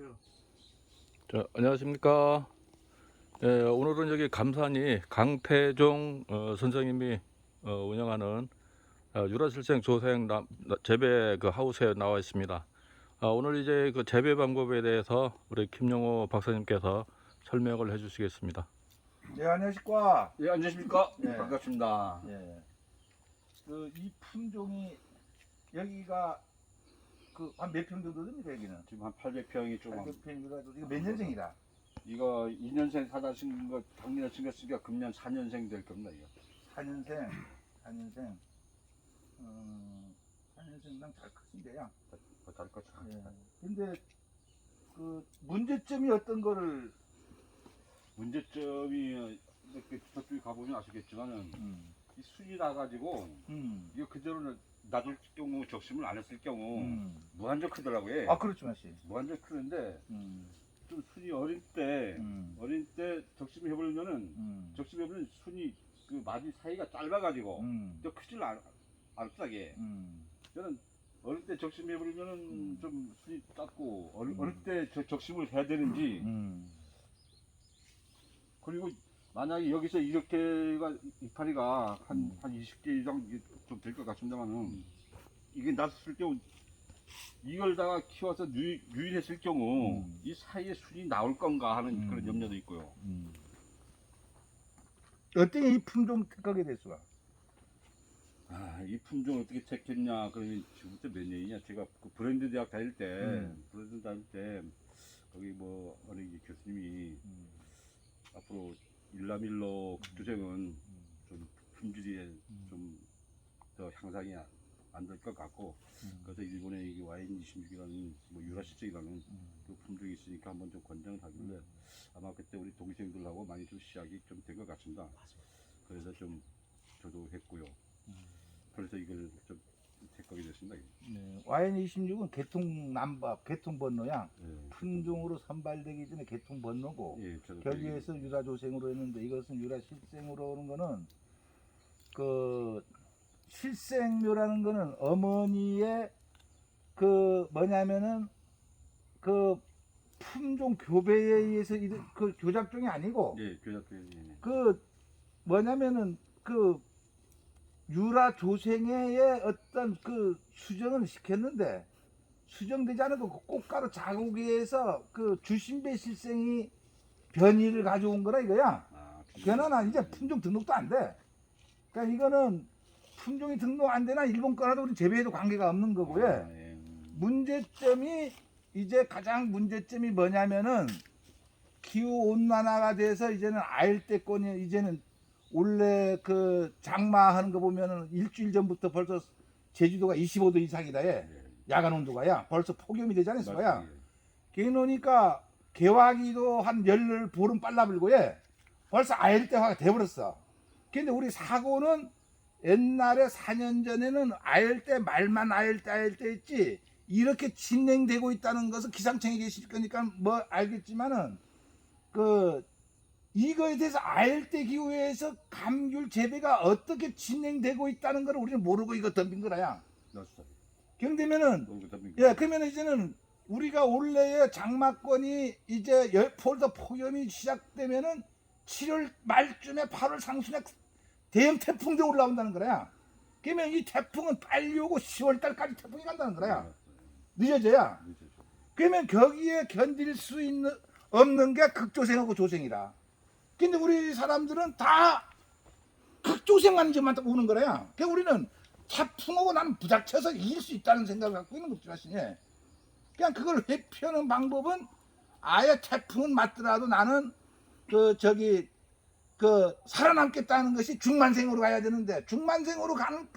켜. 자, 안녕하십니까. 예, 오늘은 여기 감산이 강태종 어, 선생님이 어, 운영하는 어, 유라실생 조생 남- 나- 재배 그 하우스에 나와 있습니다. 아, 오늘 이제 그 재배 방법에 대해서 우리 김영호 박사님께서 설명을 해주시겠습니다. 네 안녕하십니까. 예, 안녕하십니까? 네. 반갑습니다. 예. 그 이 품종이 여기가 그 한 몇 평 정도 됩니까 여기는? 지금 한 800평이 조금 800평이라 이거 몇 년생이라? 이거 2년생 사다 쓴거 작년에 생겼으니까 금년 4년생 될 겁니다. 이거. 4년생, 4년생. 어, 4년생당 잘 크신데요. 더 다를 것 같아. 예. 근데 그 문제점이 어떤 거를 문제점이 이렇게 저쪽에 가보면 아시겠지만은 음, 이 순이 나가지고 음, 이거 그대로 놔둘 경우 적심을 안 했을 경우 음. 무한정 크더라고요. 아 그렇죠 마씨. 무한정 크는데 음, 좀 순이 어릴 때 음, 어릴 때 적심 해보려면은 음, 적심해보면 순이 그 마디 사이가 짧아가지고 음, 저 크질 않, 않다게 음, 저는 어릴 때 적심해 버리면은 음. 좀 수이 작고 어릴, 음. 어릴 때 저, 적심을 해야 되는지 음, 그리고 만약에 여기서 이렇게가 이파리가 한, 음. 한 20개 이상 좀 될 것 같습니다만은 이게 났을 경우 이걸 다가 키워서 유인, 유인했을 경우 음. 이 사이에 순이 나올 건가 하는 음. 그런 염려도 있고요. 음. 어떻게 이 품종 택하게 됐어? 아, 이 품종 어떻게 택했냐 그러면 지금부터 몇 년이냐 제가 그 브랜드 대학 다닐 때 음. 브랜드 다닐 때 거기 뭐 어느 교수님이 음, 앞으로 일라밀로 극주생은 좀 품질이 좀 더 향상이 안 될 것 같고 음. 그래서 일본에 이게 와인 26이라는 뭐 유라시적이라는 음. 그 품종이 있으니까 한번 좀 권장을 하길래 아마 그때 우리 동생들하고 많이 좀 시작이 좀 된 것 같습니다. 그래서 좀 저도 했고요. 음. 그래서 이걸 좀 택하게 됐습니다. 네. YN26은 개통 남밥, 개통 번호양 예. 품종으로 선발되기 전에 개통 번호고 예, 저도 결의에서 유라 조생으로 했는데 이것은 유라 실생으로 오는 거는 그 실생묘라는 거는 어머니의 그 뭐냐면은 그 품종 교배에 의해서 이르- 그 교작종이 아니고 예, 예. 그 뭐냐면은 그 유라 조생의 어떤 그 수정을 시켰는데 수정되지 않은 그 꽃가루 자국에서 그 주신배 실생이 변이를 가져온 거라 이거야. 아, 변화는 이제 품종 등록도 안 돼. 그러니까 이거는 품종이 등록 안 되나 일본 거라도 우리 재배에도 관계가 없는 거고요. 아, 예. 문제점이 이제 가장 문제점이 뭐냐면은 기후 온난화가 돼서 이제는 아일대권이 이제는 원래 그 장마하는 거 보면은 일주일 전부터 벌써 제주도가 25도 이상이다 예. 예. 야간 온도가야 벌써 폭염이 되지 맞- 예. 그러니까 개화기도 한 열흘 보름 빨라 불고 예. 벌써 아일대화가 돼버렸어 근데 우리 사고는 옛날에 4년 전에는 아일대 말만 아일대 아일대 했지 이렇게 진행되고 있다는 것은 기상청에 계실 거니까 뭐 알겠지만은 그 이거에 대해서 아일대 기후에서 감귤 재배가 어떻게 진행되고 있다는 걸 우리는 모르고 이거 덤빈 거라야. 그다음에 예 그러면 이제는 우리가 원래의 장마권이 이제 열- 폴더 폭염이 시작되면은 7월 말쯤에 8월 상순에 대형 태풍도 올라온다는 거야. 그러면 이 태풍은 빨리 오고 10월 달까지 태풍이 간다는 거야. 늦어져야. 그러면 거기에 견딜 수 있는 없는 게 극조생하고 조생이라. 근데 우리 사람들은 다 극조생하는 점만 딱 오는 거야. 그러니까 우리는 태풍하고 나는 부닥쳐서 이길 수 있다는 생각을 갖고 있는 거지 사실. 그냥 그걸 회피하는 방법은 아예 태풍은 맞더라도 나는 그 저기 그 살아남겠다는 것이 중만생으로 가야 되는데 중만생으로 가는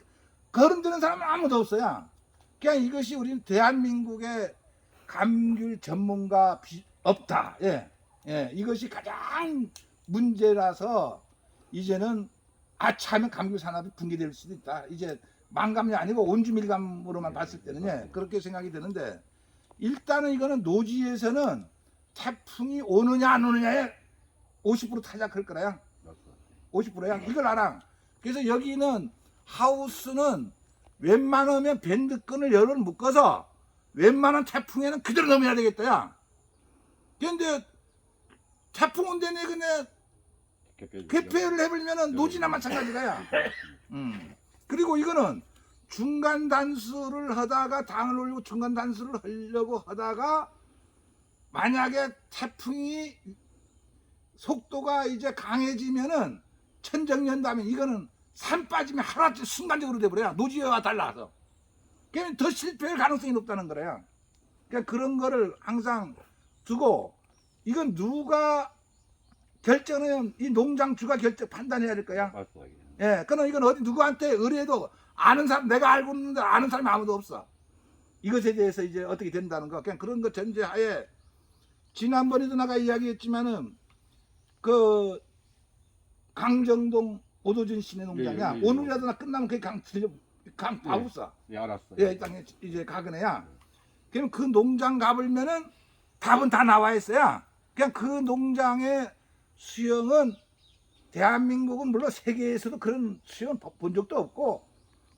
거름드는 사람은 아무도 없어요. 그냥 이것이 우리는 대한민국의 감귤 전문가 비- 없다. 예. 예. 이것이 가장 문제라서 이제는 아차하면 감귤 산업이 붕괴될 수도 있다. 이제 망감이 아니고 온주밀감으로만 봤을 때는 예. 그렇게 생각이 드는데 일단은 이거는 노지에서는 태풍이 오느냐 안 오느냐에 50% 타작할 거라야. 50%야. 이걸 알아. 그래서 여기는 하우스는 웬만하면 밴드끈을 열을 묶어서 웬만한 태풍에는 그대로 넘어야 되겠다. 야. 그런데 태풍 온 데네 그네 개폐 개폐를 해버리면은 노지나 마찬가지가야. 음. 그리고 이거는 중간 단수를 하다가 당을 올리고 중간 단수를 하려고 하다가 만약에 태풍이 속도가 이제 강해지면은 천정연다면 이거는 산 빠지면 하루아침 순간적으로 돼버려요. 노지와 달라서. 그러면 더 실패할 가능성이 높다는 거래요. 그러니까 그런 거를 항상 두고 이건 누가 결정은 이 농장주가 결정 판단해야 될 거야. 맞습니다. 예, 그럼 이건 어디 누구한테 의뢰해도 아는 사람 내가 알고 있는데 아는 사람이 아무도 없어. 이것에 대해서 이제 어떻게 된다는 거 그냥 그런 거 전제하에 지난번에도 내가 이야기했지만은 그 강정동 오도진 씨네 농장이야. 예, 예, 예. 오늘이라도 나 끝나면 그강 들려 강 예. 봐봤어. 예, 알았어. 예, 일단 이제 가그네야. 그럼 그 농장 가보면은 답은 다 나와 있어요. 그냥 그 농장의 수영은 대한민국은 물론 세계에서도 그런 수영은 본 적도 없고,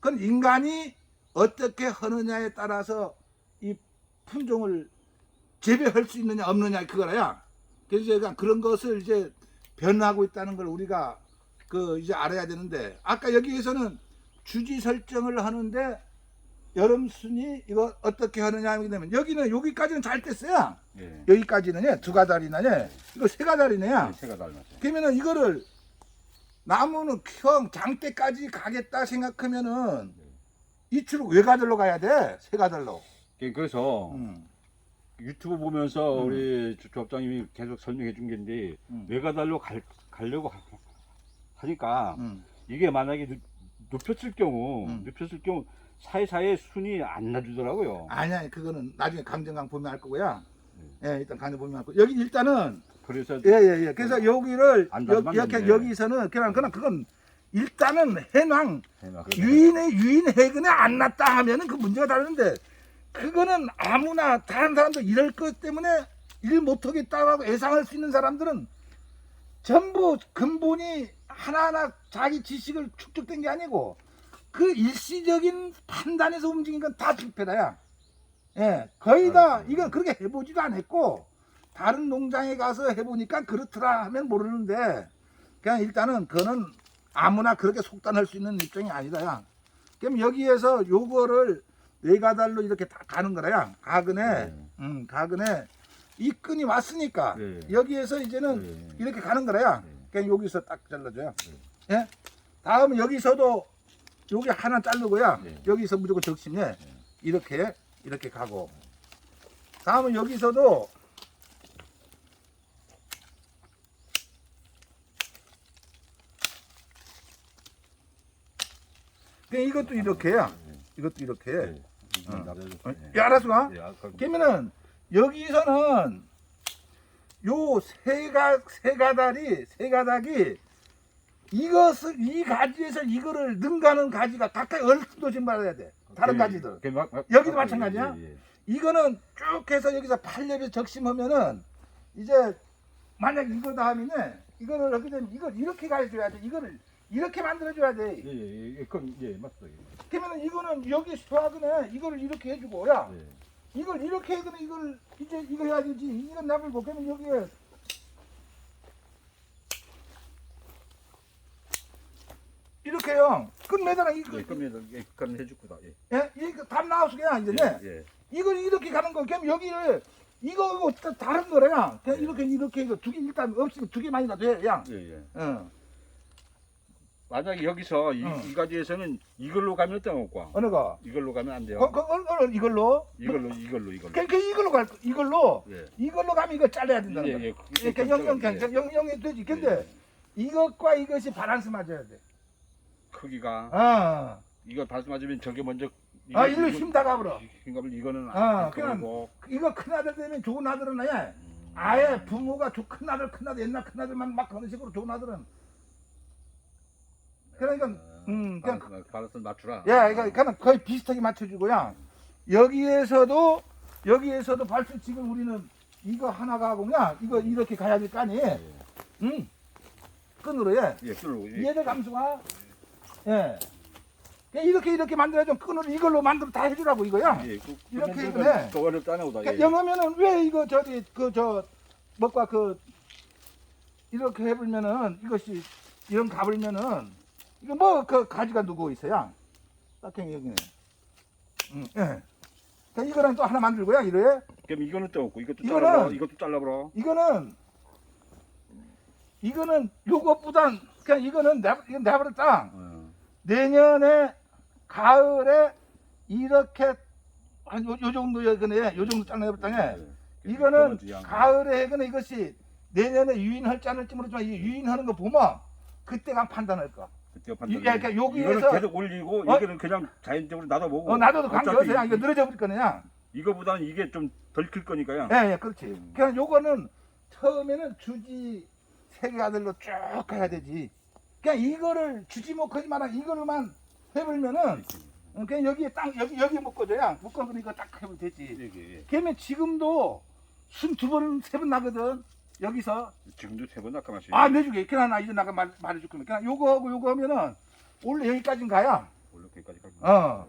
그건 인간이 어떻게 하느냐에 따라서 이 품종을 재배할 수 있느냐 없느냐 그거라야. 그래서 제가 그런 것을 이제 변하고 있다는 걸 우리가 그 이제 알아야 되는데 아까 여기에서는 주지 설정을 하는데 여름 순이 이거 어떻게 하느냐 하면 여기는 여기까지는 잘 됐어요. 예. 여기까지는 예, 두 가다리나 예. 이거 세 가다리네요. 예, 새가 닮았어요. 그러면은 이거를 나무는 형 장대까지 가겠다 생각하면은 이추로 외가들로 가야 돼. 세 가들로. 예, 그래서 음. 유튜브 보면서 음. 우리 조- 조합장님이 계속 설명해 준 게인데 음. 외가달로 갈, 가려고 하- 하니까 음. 이게 만약에 눕- 눕혔을 경우 음. 눕혔을 경우 사이사이에 순이 안 나주더라고요. 아니야, 그거는 나중에 강정강 보면 알 거고요. 음. 예, 일단 강정 보면 알 거. 여기 일단은 그래서 예, 예, 예. 그래서 여기를 안 여, 닮았는데. 이렇게 여기서는 그냥 그냥 그건 일단은 해낭. 유인의 유인 해근에 안 났다 하면은 그 문제가 다른데 그거는 아무나 다른 사람도 이럴 것 때문에 일 못하겠다고 예상할 수 있는 사람들은 전부 근본이 하나하나 자기 지식을 축적된 게 아니고 그 일시적인 판단에서 움직인 건다 실패다야. 예, 거의 다 이건 그렇게 해보지도 않았고 다른 농장에 가서 해보니까 그렇더라 하면 모르는데 그냥 일단은 그거는 아무나 그렇게 속단할 수 있는 입장이 아니다야. 그럼 여기에서 요거를 네 가달로 이렇게 다 가는 거라야. 가근에, 네. 음, 가근에 이 끈이 왔으니까 네. 여기에서 이제는 네. 이렇게 가는 거라야. 네. 그냥 여기서 딱 잘라줘요. 예? 다음 여기서도 여기 하나 자르고요. 네. 여기서 무조건 적심에 이렇게 이렇게 가고. 다음은 여기서도 그냥 이것도 이렇게야. 이것도 이렇게. 네. 어. 어, 네. 야, 알았어, 가? 예, 그러면은 여기서는 요 세 가 세 가닥이 세 가닥이 이것을 이 가지에서 이거를 능가는 가지가 각각 좀 받아야 돼. 다른 예, 가지들. 예, 막- 막- 여기도 막- 마찬가지야? 예, 예. 이거는 쭉 해서 여기서 팔레비 적심하면은 이제 만약 이거다 하면은 이거를 하게 되면 이걸 이렇게 가줘야 돼. 이거를 이렇게 만들어줘야 돼. 예, 예, 예, 그럼 예, 맞어요. 그러면은 이거는 여기 수학은 이거를 이렇게 해주고 야 예. 이걸 이렇게 해서 이걸 이제 이거 해야 되지 이건 나불고 그러면 여기에 이렇게요 끝내잖아 이거 예, 그럼 예, 그럼 해줄 거다. 예. 예 이거 답 나왔으냐 이제 네 예. 이걸 이렇게 가는 거 그럼 여기를 이거 이거 다- 다른 거래야 그냥 예. 이렇게 이렇게 해서 두개 일단 없으면 두 개만이라도 해 야 예, 예. 어. 만약에 여기서 이, 어. 이 가지에서는 이걸로 가면 어떨까? 어느 거 이걸로 가면 안 돼요. 어, 그, 어, 어, 이걸로 이걸로 이걸로 이걸로. 그, 그 이걸로 갈 거- 이걸로 예. 이걸로 가면 이거 잘라야 된다는 예, 거야 예. 이렇게 영영 그냥 영영이 되지 근데 이것과 이것이 바란스 맞아야 돼 크기가 아, 이거 맞으면 저게 먼저 아 일로 힘 다가버려 힘값을 이거는 아, 안 그냥- 이거 큰 아들 되면 좋은 아들은 아예 아예 부모가 조- 큰 아들 큰 아들 옛날 큰 아들만 막 그런 식으로 좋은 아들은. 그러니까 음 그냥 바라스, 바라스 맞추라. 야 이거 그냥 거의 비슷하게 맞춰주고요. 여기에서도 여기에서도 발수 지금 우리는 이거 하나가 하고냐 이거 이렇게 가야 될 거 아니? 예. 음 끈으로 해 예, 뚫고 예. 이해돼 감수가 예 이렇게 이렇게 만들어야죠 끈으로 이걸로 만들어 다 해주라고 이거야 예, 그, 이렇게. 그 않아 보다. 그러니까 예. 영어면은 왜 이거 저기 그저 뭐가 그 이렇게 해보면은 이것이 이런 가불면은 이거 뭐 그 가지가 누구 있어요? 딱행이 여기네. 음, 예. 자, 이거랑 또 하나 만들고요. 이래. 그럼 이거는 또 없고 이것도 이거는- 잘라버려. 이것도 잘라버려. 이거는 이거는 요것보단 그냥 이거는 내 내버렸다. 어. 내년에 가을에 이렇게 한요 정도 여근에 요 정도 잘라내버렸다. 네. 이거는. 가을에 해거나 이것이 내년에 유인할지 않을지 모르지만 이 유인하는 거 보면 그때가 판단할 거. 그때 이- 판단. 그러니까 여기에서- 계속 올리고 어? 이거는 그냥 자연적으로 놔둬보고. 어, 나도 관계없어요. 어차피 이거 늘어져 버릴 거냐. 이거보다는 이게 좀 덜 클 거니까요. 예, 예, 그렇지. 그냥 요거는 처음에는 주지 세개 아들로 쭉 가야 되지. 그냥 이거를 주지 못하지만 이거를만 해버리면은 어, 그냥 여기에 딱 여기 여기 묶어줘야 이거 딱 해보면 되지. 이게 그러면 지금도 순 두 번 세 번 나거든. 여기서 지금도 세번 낙하마시. 아 내주게. 그냥 나 이제 나가 말, 말해줄 거면 그냥 요거 하고 요거 하면은 원래 여기까지는 가야. 원래 여기까지 갈 어.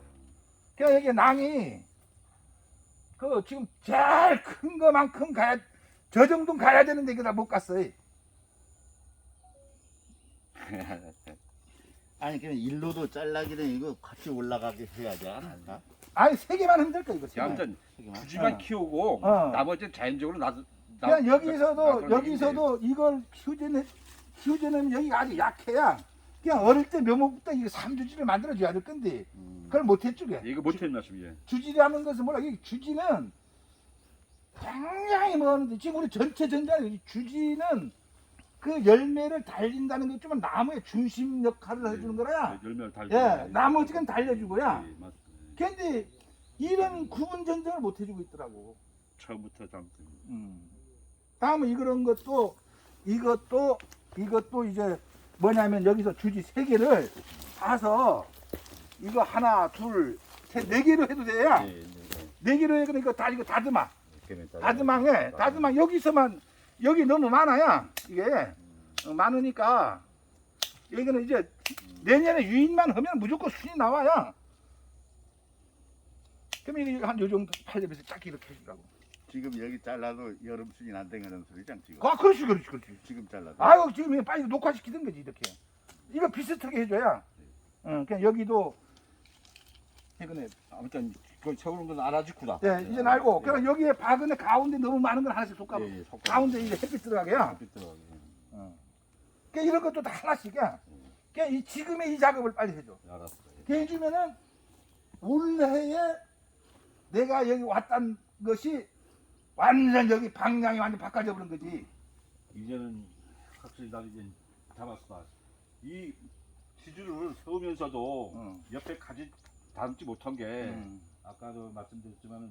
그냥 여기 낭이 그 지금 제일 큰 거만큼 가야 저 정도는 가야 되는데 이거 다 못 갔어 요. 아니 그냥 일로도 잘라기는 이거 같이 올라가게 해야지 않을까? 아니 세 개만 될까 이거. 아무튼 저기만. 주지만 어. 키우고 어. 나머지는 자연적으로 놔. 그냥 여기서도 여기서도 이걸 키우자는 키우자는 여기가 아주 약해야 그냥 어릴 때 묘목부터 이거 삼주지를 만들어 줘야 될 건데 음. 그걸 못 했쪽에 이거 못했나 싶예. 주지라는 것은 뭐라 이 주지는 굉장히 뭐하는데 지금 우리 전체 전자는 주지는 그 열매를 달린다는 게 있지만 나무의 중심 역할을 해주는 거라. 열매를 달고. 예 나머지는 달려주고요. 예, 맞- 예. 근데 이런 구분 전쟁을 못 해주고 있더라고. 처음부터 잘못. 다음에 이런 것도 이것도 이것도 이제 뭐냐면 여기서 주지 세 개를 사서 이거 하나 둘셋네 개로 해도 돼요. 예, 예, 예. 네 개로 해 그러니까 다 이거 다듬어. 이렇게 다듬망에 다듬망 여기서만 여기 너무 많아야 이게. 어, 많으니까. 여기는 이제 내년에 유인만 하면 무조건 순이 나와야 그럼 이게 한 요 정도 팔려면서 딱 이렇게 해주라고. 지금 여기 잘라도 여름 순이 안 되는 소리잖아 지금. 아 그렇지 그렇지 그렇지. 지금 잘라도. 아유 지금 이거 빨리 녹화시키던 거지 이렇게. 이거 비슷하게 해줘야. 어, 그냥 여기도 이거네 아무튼 그 세우는 건 알아지구나. 예, 이제 알고 그냥 여기에 박은에 가운데 너무 많은 건 하나씩 쏙 까고 예, 예, 섞어. 가운데 이제 햇빛 들어가게야 햇빛 들어가게. 그러니까 이런 것도 다 하나씩이야. 그러니까 이 지금의 이 작업을 빨리 해줘. 예, 알았어. 그렇게 해주면은 올해에 내가 여기 왔던 것이 완전 여기 방향이 완전 바꿔져 버린 거지. 이제는 확실히 나 이제 잡았어. 이 지주를 세우면서도 어. 옆에 가지 닮지 못한 게 음. 아까도 말씀드렸지만은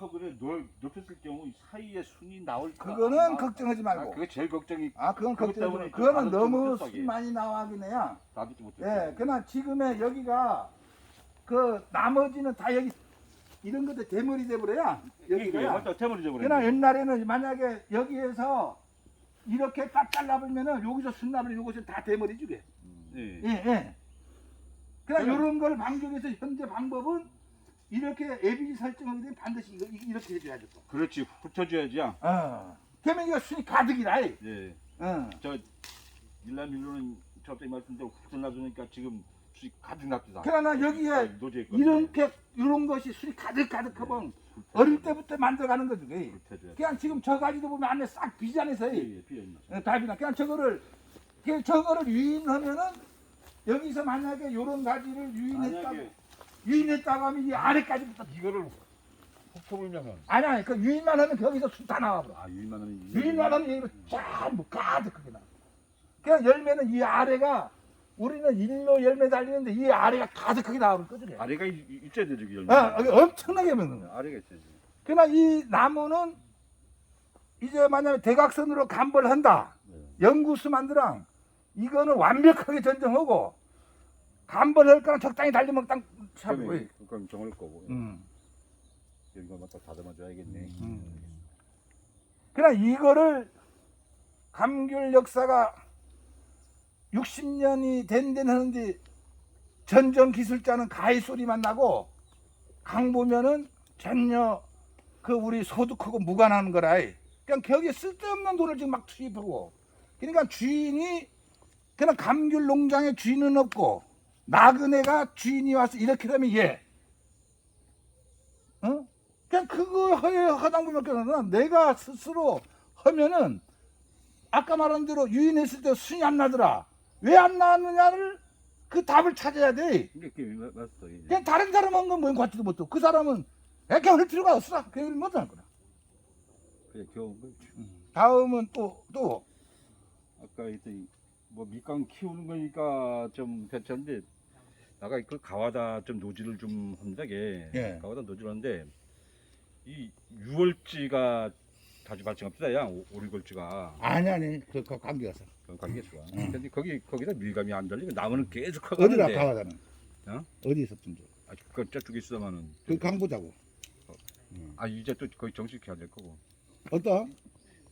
허그를 넓, 높였을 경우 이 사이에 순이 나올까? 그거는 아, 걱정하지 아, 말고. 그게 제일 걱정이 아, 그건 그것 걱정. 때문에 그거는 좀 너무 받았지 못했어, 수 많이 나와긴 해야. 놔두지 못했어. 예, 그러나 지금의 여기가 그 나머지는 다 여기 이런 것들 대머리 돼버려야 여기가. 완전 태물이 그러나 져버렸네. 옛날에는 만약에 여기에서 이렇게 딱 잘라버리면은 여기서 순나물 요것을 다 대머리 주게. 예. 예, 예. 그냥 그럼- 이런 걸 방송에서 현재 방법은 이렇게 ABG 설정하게 되면 반드시 이거, 이- 이렇게 해줘야죠. 또. 그렇지 훑어줘야지. 야. 어. 그러면 이거 순이 가득이라. 이. 예. 어. 저 일남 일로는 저때 말씀대로 훅 놔두니까 지금 수익 가득 납니다. 그러나 여기에 노제 이렇게 이런 것이 순이 가득 가득하면 어릴 때부터 만들어가는 거죠. 그게. 그냥 지금 저 가지도 보면 안에 싹 비잖아서 예, 예, 비어. 어, 답이나 그냥 저거를 그냥 저거를 유인하면은 여기서 만약에 요런 가지를 유인했다고 만약에 유인했다고 하면 이 아래까지부터 이거를 훅 퍼물면은 아니 아니 그 유인만 하면 거기서 술다 나와 버려 아 유인만 하면 유인만 하면 여기로 전부 가득하게 나와 그냥 열매는 이 아래가 우리는 일로 열매 달리는데 이 아래가 가득하게 나오는 거죠. 아래가 이- 이- 있어야 되죠 그 열매. 어, 여기 엄청나게 먹는 거야 아래가 있어야지. 그러나 이 나무는 이제 만약에 대각선으로 감벌 한다 네. 연구수 만들랑 이거는 완벽하게 전정하고 감벌할 거랑 적당히 달리면 딱 차고 그러면 그건 정할 거고 음. 여기가 맞다 다듬어 줘야겠네. 음. 그러나 이거를 감귤 역사가 60년이 된 데는 하는데 전정 기술자는 가히 소리만 나고 강 보면은 전혀 그 우리 소득하고 무관한 거라. 그냥 거기에 쓸데없는 돈을 지금 막 투입하고 그러니까 주인이 그냥 감귤 농장에 주인은 없고 나그네가 주인이 와서 이렇게 되면 얘. 어? 그냥 그거 허에 허당부밖에 없는 내가 스스로 하면은 아까 말한 대로 유인했을 때 순이 안 나더라. 왜 안 나느냐를 그 답을 찾아야 돼. 이렇게 맞어 이제. 그냥 다른 사람 한 건 뭔 같지도 못하고 그 사람은 그냥 할 필요가 없어 그냥 못할 거야 그래 겨운 거. 다음은 또 또. 아까 했더니 뭐 밑강 키우는 거니까 좀 괜찮은데 나가 그 가와다 좀 노지를 좀 한다게. 예. 가와다 노지를 하는데 이 유월지가 자주 발생합니다 야 오- 오리골지가. 아니 아니 그, 그 관계가서. 그런 관계수가 응. 근데 거기 거기다 밀감이 안 달리고 나무는 계속 어디라 커가는데. 가와다는? 어? 어디 있었던지 아, 그 저쪽에 있어만은 그 강보자고. 아 이제 또 거의 정식해야 될 거고. 어떤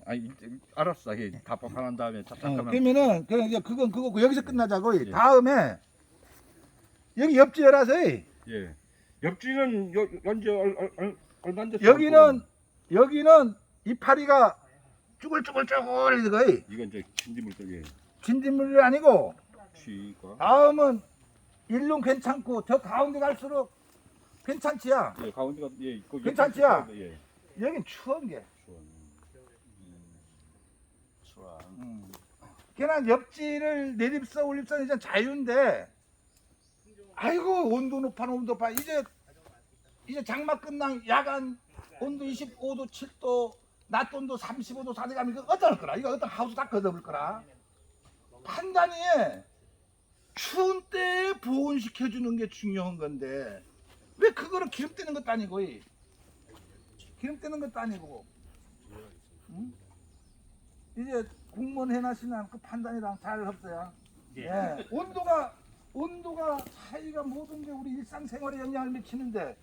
아 이- 알았어. 이게 답답한 다음에 어, 착착하면 그러면은 그냥 이제 그건 그거고 여기서 끝나자고. 예. 다음에 여기 옆지어라서 예. 옆주인은 여, 언제 얼, 얼, 얼, 얼마 안 됐어 여기는 여기는 이파리가 쭈글쭈글쭈글 이거 이건 이제 진딧물 쪽에. 진딧물이 아니고 취가? 다음은 일룸 괜찮고 저 가운데 갈수록 괜찮지야? 예 가운데가 예 괜찮지야? 예. 여긴 추운 게 좋아. 수학. 음. 걔는 옆지를 내립서 올립서 이제 자유인데 아이고 온도 높아 온도 높아 이제 이제 장마 끝난 야간 온도 25도 7도 낮 온도 35도 4도 가면 이거 어떨 거라 이거 어떤 하우스 다 걷어볼 거라 판단이 추운 때에 보온시켜 주는 게 중요한 건데 왜 그거를 기름 떼는 것도 아니고 이. 기름 떼는 것도 아니고 응? 이제 공무원 해놨으면 그 판단이랑 잘 없어요. 예. 온도가 온도가 차이가 모든 게 우리 일상생활에 영향을 미치는데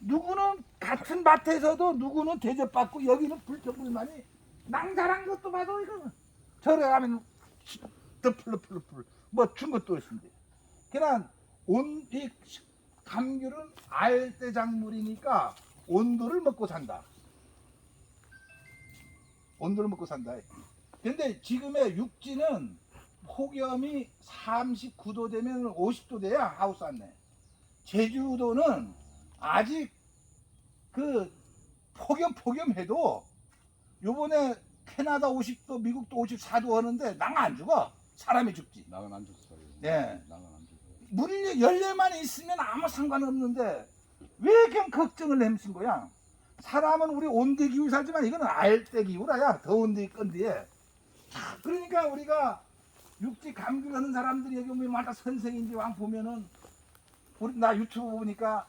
누구는 같은 밭에서도 누구는 대접받고 여기는 불평불만이 낭자란 것도 봐도 이거 절에 가면 더플러플러플 뭐준 것도 없는데 그냥 온이 감귤은 알대작물이니까 온도를 먹고 산다. 온도를 먹고 산다. 근데 지금의 육지는 폭염이 39도 되면 50도 돼야 하우스 안내. 제주도는 아직 그 폭염 폭염해도 요번에 캐나다 50도, 미국도 54도 하는데 낭안 죽어. 사람이 죽지. 나는 안 줬어요. 예. 나는 안 줬어요. 물 열려만 있으면 아무 상관없는데 왜 그냥 걱정을 햄신 거야? 사람은 우리 온대 기후 살지만 이거는 알대 기후라야 더운 데 건디에 그러니까 우리가 육지 감귤하는 사람들이 여기 오면 마다 선생인지 왕 보면은 우리 나 유튜브 보니까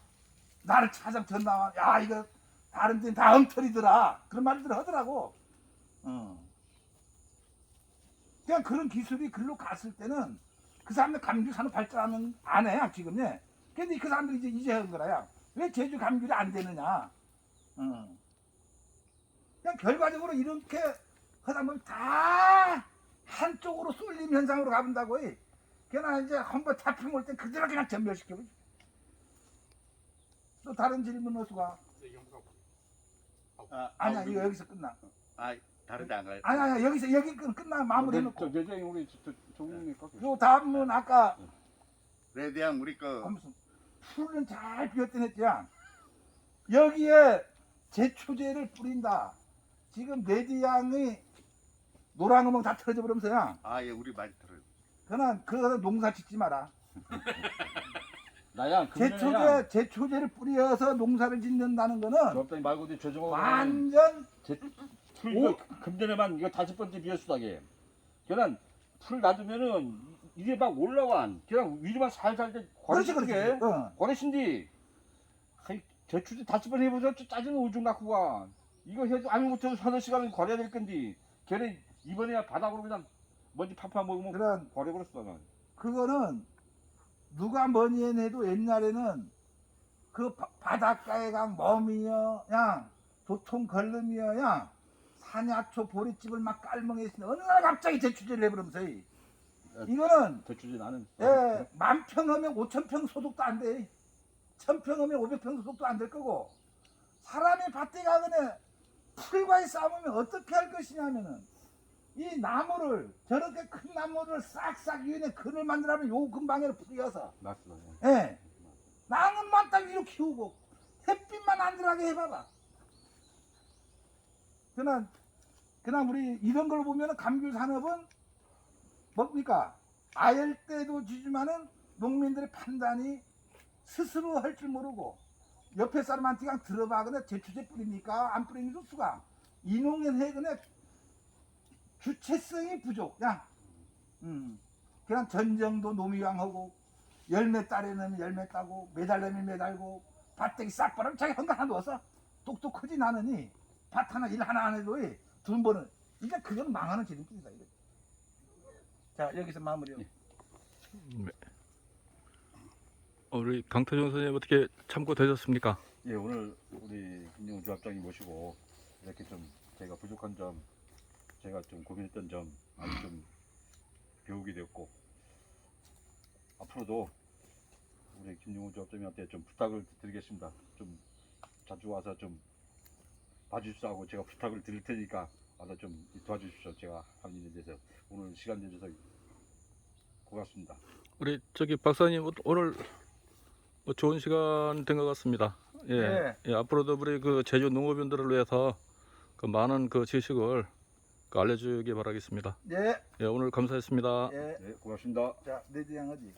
나를 찾아 전나와 야 이거 다른 데는 다 엉터리더라 그런 말들 하더라고 어. 그냥 그런 기술이 글로 갔을 때는 그 사람들 감귤 산업 발전하는 안 해요 지금요. 근데 그 사람들이 이제 이제 하는 거라요. 왜 제주 감귤이 안 되느냐? 어. 그냥 결과적으로 이렇게 하다 보면 다 한쪽으로 쏠림 현상으로 가본다고. 그냥 이제 한번 올때 그대로 그냥 전멸시켜. 또 다른 질문 어수가 아, 아니야 우리- 이거 여기서 끝나. 아 다른 데 안 가요. 아니야 아니야 여기서 여기 끝- 끝나 마무리 해놓고. 저 대장이 우리 종민이 깎여. 요 다음은 아까 레드양 우리 거 하면서 풀은 잘 비었던 했지야. 여기에 제초제를 뿌린다. 지금 내지양이 노란 구멍 다 털어져 버리면서야. 아 예 우리 많이 들어요. 그는 그거 농사 짓지 마라. 나야 제초제 제초제를 뿌려서 농사를 짓는다는 거는 없다니 말고 조정하고 완전 풀 이거 금전에만 이거 다섯 번째 비어수다게 그냥 풀 놔두면은 이게 막 올라와 그냥 위로만 살살 돼 그렇지 그렇지. 거리시게 어. 거리신디 저 주제 다섯 번 해보자 저 짜증 오줌 갖고 가 이거 해도 아무 못해도 서너 시간은 거려야 될 건데 걔네 이번에야 바닥으로 그냥 먼지 팍팍 먹으면 그런 버려버렸어 난. 그거는 누가 뭐니 해도 옛날에는 그 바- 바닷가에 간 멈이여 양 도통 걸름이여 양 사냐초 보리집을 막 깔멍했으니 어느 날 갑자기 제추제를 해버리면서 이. 이거는 저 주제 나는 예, 만평 하면 오천 평 소득도 안 돼. 천평 하면 오백 평 소득도 안 될 거고 사람이 밭에 가거나 풀과의 싸움이면 어떻게 할 것이냐면은 이 나무를 저렇게 큰 나무를 싹싹 위에 그늘 만들면 요 근방에를 풀어서 맞습니다. 예. 나무만 딱 이렇게 키우고 햇빛만 안 들어가게 해봐봐. 그냥 그냥 우리 이런 걸 보면은 감귤 산업은 뭡니까 아열대도 지지만은 농민들의 판단이 스스로 할 줄 모르고 옆에 사람한테 그냥 들어봐거나 제초제 뿌립니까 안 뿌리는 수가 이농연 해거나 주체성이 부족. 그냥 음 그냥 전정도 노미왕하고 열매 따려면 열매 따고 매달려면 매달고 밭대기 싹 바르면 자기 헌가 하나 넣어서 똑똑하지 나느니 밭 하나 일 하나 안 해도 돈 버는 이제 그건 망하는 지름길이다 이거. 자 여기서 마무리. 네. 어, 우리 강태종 선생님 어떻게 참고되셨습니까? 예, 오늘 우리 김영우 조합장님 모시고 이렇게 좀 제가 부족한 점, 제가 좀 고민했던 점 많이 좀 배우게 되었고 앞으로도 우리 김영우 조합장님한테 좀 부탁을 드리겠습니다. 좀 자주 와서 좀 봐주십시오 하고 제가 부탁을 드릴 테니까 와서 좀 도와주십시오. 제가 하는 일에 대해서 오늘 시간 내주셔서 고맙습니다. 우리 저기 박사님 오- 오늘 뭐 좋은 시간 된 것 같습니다. 예. 네. 예, 앞으로도 우리 그 제주 농업인들을 위해서 그 많은 그 지식을 그 알려주기 바라겠습니다. 예. 예, 오늘 감사했습니다. 예. 네, 고맙습니다. 자 내대양 어디?